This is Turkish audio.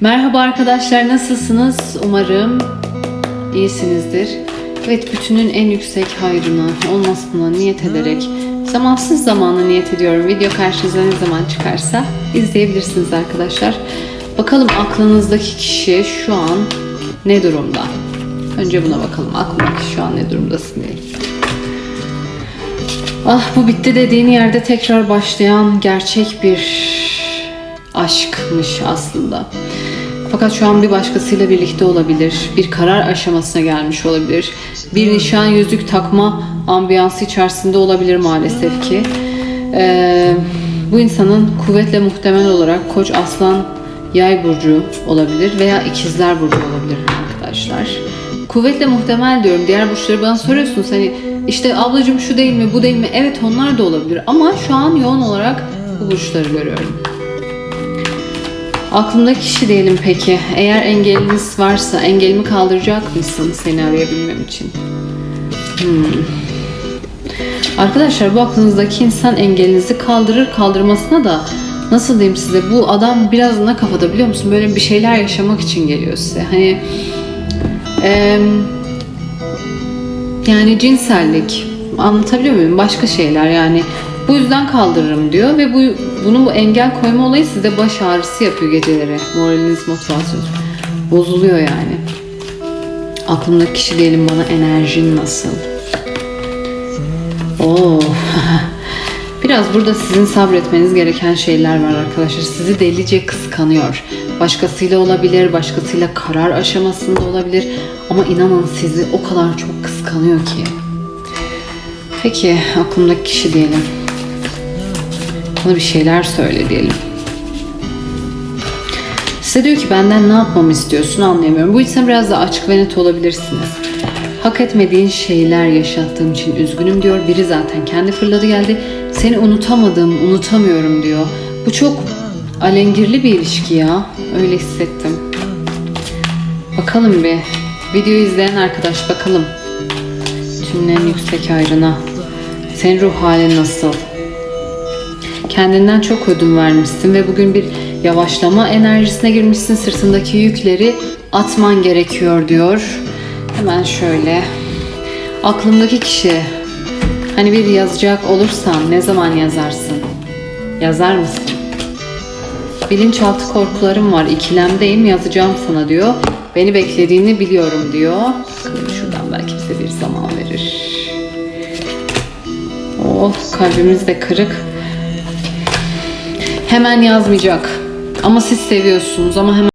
Merhaba arkadaşlar nasılsınız? Umarım iyisinizdir. Evet bütünün en yüksek hayrına olmasına niyet ederek zamansız zamana niyet ediyorum. Video karşınıza ne zaman çıkarsa izleyebilirsiniz arkadaşlar. Bakalım aklınızdaki kişi şu an ne durumda? Önce buna bakalım. Aklındaki şu an ne durumdasın diyelim. Ah bu bitti dediğin yerde tekrar başlayan gerçek bir aşkmış aslında. Fakat şu an bir başkasıyla birlikte olabilir. Bir karar aşamasına gelmiş olabilir. Bir nişan yüzük takma ambiyansı içerisinde olabilir maalesef ki. Ee, bu insanın kuvvetle muhtemel olarak Koç Aslan Yay burcu olabilir veya ikizler burcu olabilir arkadaşlar. Kuvvetle muhtemel diyorum. Diğer burçları bana soruyorsunuz hani işte ablacığım şu değil mi bu değil mi? Evet onlar da olabilir ama şu an yoğun olarak bu burçları görüyorum. Aklımdaki kişi diyelim peki. Eğer engeliniz varsa engelimi kaldıracak mısın seni arayabilmem için? Hmm. Arkadaşlar bu aklınızdaki insan engelinizi kaldırır kaldırmasına da nasıl diyeyim size bu adam biraz ne kafada biliyor musun? Böyle bir şeyler yaşamak için geliyor size. Hani eee, yani cinsellik anlatabiliyor muyum? Başka şeyler yani bu yüzden kaldırırım diyor ve bu bunun bu engel koyma olayı size baş ağrısı yapıyor geceleri. Moraliniz, motivasyonunuz bozuluyor yani. Aklımdaki kişi diyelim bana enerjin nasıl? Oo. Biraz burada sizin sabretmeniz gereken şeyler var arkadaşlar. Sizi delice kıskanıyor. Başkasıyla olabilir, başkasıyla karar aşamasında olabilir. Ama inanın sizi o kadar çok kıskanıyor ki. Peki aklımdaki kişi diyelim. Bana bir şeyler söyle diyelim. Size diyor ki benden ne yapmamı istiyorsun anlayamıyorum. Bu yüzden biraz daha açık ve net olabilirsiniz. Hak etmediğin şeyler yaşattığım için üzgünüm diyor. Biri zaten kendi fırladı geldi. Seni unutamadım, unutamıyorum diyor. Bu çok alengirli bir ilişki ya. Öyle hissettim. Bakalım bir. Videoyu izleyen arkadaş bakalım. Tümün en yüksek ayrına. Senin ruh halin nasıl? Kendinden çok ödün vermişsin ve bugün bir yavaşlama enerjisine girmişsin. Sırtındaki yükleri atman gerekiyor diyor. Hemen şöyle. Aklımdaki kişi. Hani bir yazacak olursan ne zaman yazarsın? Yazar mısın? Bilinçaltı korkularım var. ikilemdeyim yazacağım sana diyor. Beni beklediğini biliyorum diyor. Bakalım şuradan belki bize bir zaman verir. Oh kalbimiz de kırık. Hemen yazmayacak. Ama siz seviyorsunuz ama hemen